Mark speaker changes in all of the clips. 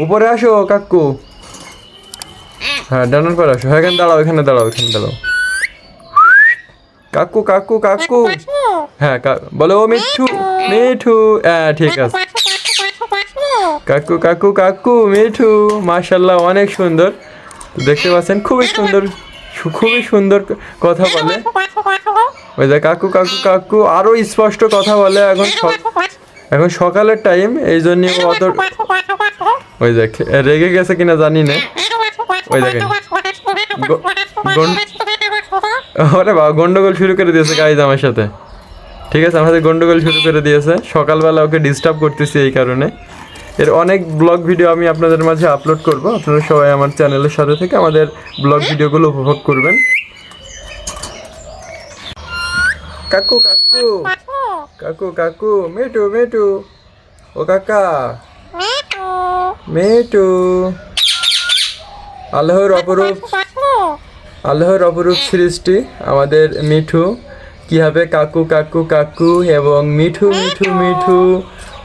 Speaker 1: উপরে আসো, কাকু। হ্যাঁ ডানার পর আসো। হ্যাঁ এখানে দাঁড়াও এখানে দাঁড়াও এখানে দাঁড়াও। কাকু কাকু কাকু। হ্যাঁ বলো মিঠু মিঠু। হ্যাঁ ঠিক আছে। কাকু কাকু কাকু, মিঠু। মাশাল্লাহ অনেক সুন্দর। দেখতে পাচ্ছেন, খুবই সুন্দর খুবই সুন্দর কথা বলে। ওই যে কাকু কাকু কাকু, আরও স্পষ্ট কথা বলে এখন স- এখন সকালের টাইম এই জন্য ওই দেখ রেগে গেছে কিনা জানি না। ওই দেখেন। ওরে বাবা, গন্ডগোল শুরু করে দিয়েছে গাইজ আমার সাথে। ঠিক আছে আমাদের গন্ডগোল শুরু করে দিয়েছে। সকালবেলা ওকে ডিস্টার্ব করতেছি এই কারণে। এর অনেক ব্লগ ভিডিও আমি আপনাদের মাঝে আপলোড করব। আপনারা সবাই আমার চ্যানেলের সাথে থেকে আমাদের ব্লগ ভিডিওগুলো উপভোগ করবেন। কাকু কাকু। কাকু কাকু মেটু মেটু। ও কাকা। মেটু। আল্লাহর অপরূপ আল্লাহর অপরূপ সৃষ্টি আমাদের মিঠু। কীভাবে কাকু কাকু কাকু এবং মিঠু মিঠু মিঠু।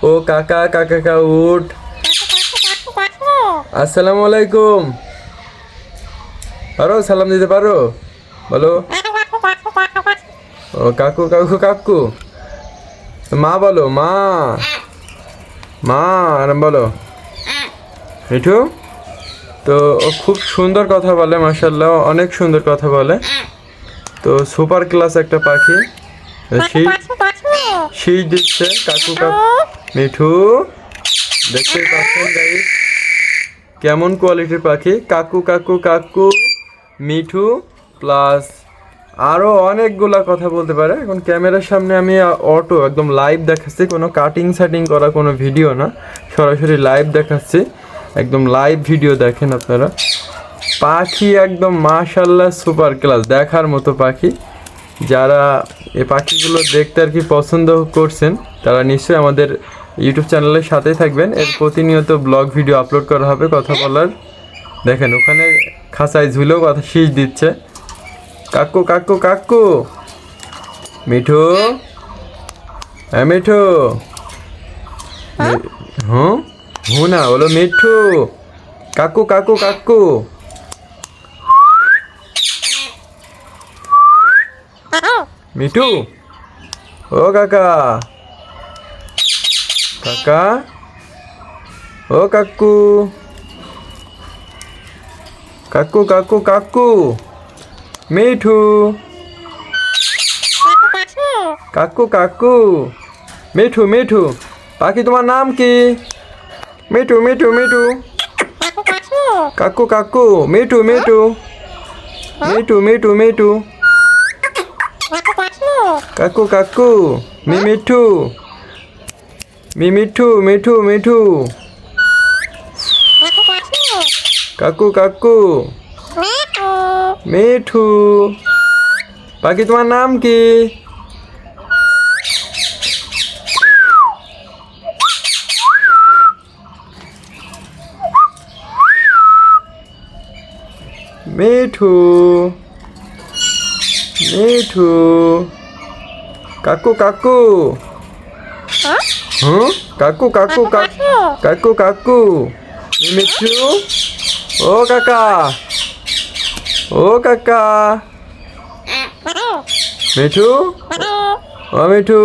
Speaker 1: ও কাকা কাকা কা উঠ। আসসালামু আলাইকুম। পারো সালাম দিতে পারো? বলো। ও কাকু কাকু কাকু। মা বলো মা। মা আরাম বলো। মিঠু তো ও খুব সুন্দর কথা বলে মাসাল্লাহ অনেক সুন্দর কথা বলে। তো সুপার ক্লাস একটা পাখি। সেই সেই দিচ্ছে কাকু কাকু মিঠু দেখতে পাচ্ছেন গাইস কেমন কোয়ালিটির পাখি? কাকু কাকু কাকু মিঠু প্লাস আরও অনেকগুলা কথা বলতে পারে। এখন ক্যামেরার সামনে আমি অটো একদম লাইভ দেখাচ্ছি। কোনো কাটিং সাটিং করা কোনো ভিডিও না। সরাসরি লাইভ দেখাচ্ছি। একদম লাইভ ভিডিও দেখেন আপনারা। পাখি একদম মাশাল্লাহ সুপার ক্লাস দেখার মতো পাখি। যারা এ পাখিগুলো দেখতে আর কি পছন্দ করছেন, তারা নিশ্চয়ই আমাদের ইউটিউব চ্যানেলের সাথেই থাকবেন। এর প্রতিনিয়ত ব্লগ ভিডিও আপলোড করা হবে, কথা বলার। দেখেন, ওখানে খাঁচায় ঝুলেও কথা শীষ দিচ্ছে। কাকু কাকু কাকু। মিঠু? হ্যাঁ মিঠু। মি- হুঁ হুঁ না বলো মিঠু। কাকু কাকু কাকু। মিঠু? ও কাকা। কাকা? ও কাকু। কাকু কাকু কাকু। মিঠু। কাকু কাকু। মিঠু মিঠু। পাখি তোমার নাম কি? মিঠু মিঠু মিঠু। কাকু কাকু। মিঠু মিঠু। মিঠু মিঠু মিঠু। কাকু কাকু। মি মিঠু। মি মিঠু মিঠু মিঠু। কাকু কাকু। মিঠু। পাখি তোমার নাম কি? মিঠু। মিঠু। কাকু কাকু। হুম? কাকু কাকু কাকু। কাকু কাকু। মিঠু। ও কাকা। ও কাকা মিঠু ও মিঠু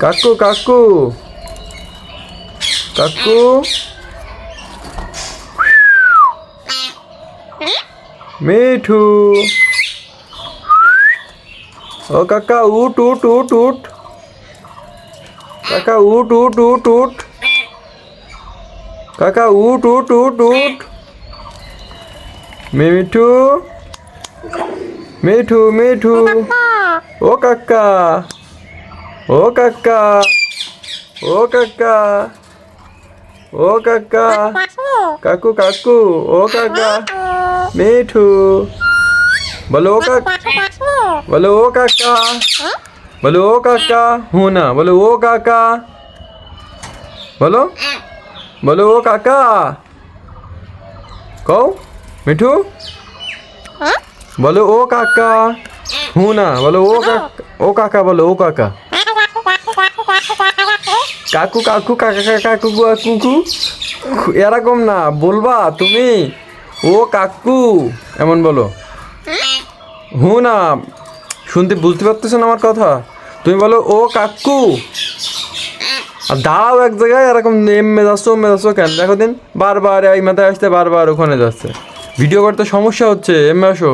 Speaker 1: কাকু কাকু কাকু মিঠু ও কাকা উঠ উঠ উঠ উঠ কাকা উঠ উঠ উঠ উঠ কাকা উঠ উঠ উঠ উঠ মিঠু মিঠু মিঠু ও কাকা ও কাকা ও কাকা ও কাকা কাকু কাকু ও কাকা মিঠু বলো ও কাকা বলো ও কাকা বলো ও কাকা হूं না বলো ও কাকা বলো বলো ও কাকা কও মিঠু? বলো ও কাকা। হूं না বলো ও কাকা ও কাকা বলো ও কাকা। কাকু কাকু কাকা কাকা কাকু কাকু এরকম না বলবা তুমি। ও কাকু। এমন বলো। হু না শুনতে বুঝতে পারতেছো না আমার কথা? তুমি বলো ও কাকু। আর দাঁড়াও এক জায়গায় এরকম এমে এমে কেন? দেখো দিন বারবার এই মাথায় আসতে বারবার ওখানে যাচ্ছে। ভিডিও করতে সমস্যা হচ্ছে এম আসো।